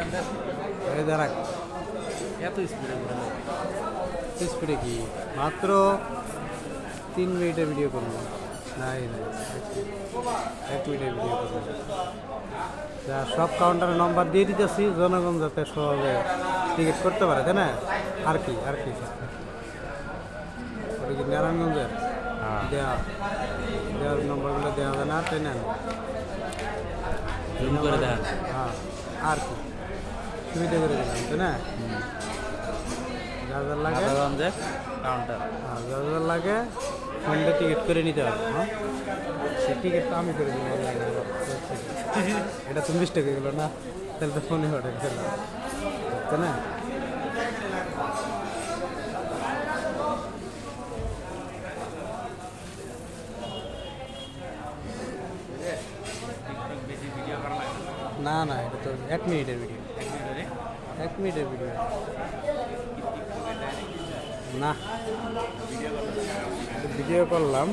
এই দাঁড়া এত স্পিডে স্পিডে কি? মাত্র তিন মিনিটের ভিডিও করব। নাই নাই এক মিনিটের ভিডিও করব। যা সব কাউন্টারের নম্বর দিয়ে দিতেছি জনগণ যাতে সহজে টিকিট করতে পারে তাই না? আর কি আর কি? ওটা কি নারায়ণগঞ্জের? হ্যাঁ। দেওয়া দেওয়ার নম্বরগুলো দেওয়া হবে না তাই না? হ্যাঁ আর কি? সুবিধা করে দিলাম তাই না? যা যা লাগে। কাউন্টার আর যা যা লাগে ফোনটা টিকিট করে নিতে হবে হ্যাঁ? সেই টিকিটটা আমি করে দিবো অনলাইনে এটা তো মিস্টেক হয়ে গেলো না? তাহলে তো ফোনে অর্ডার দিলাম তাই না? না। না এটা তো এক মিনিটের ভিডিও এক মিনিটের ভিডিও না। ভিডিও করলাম।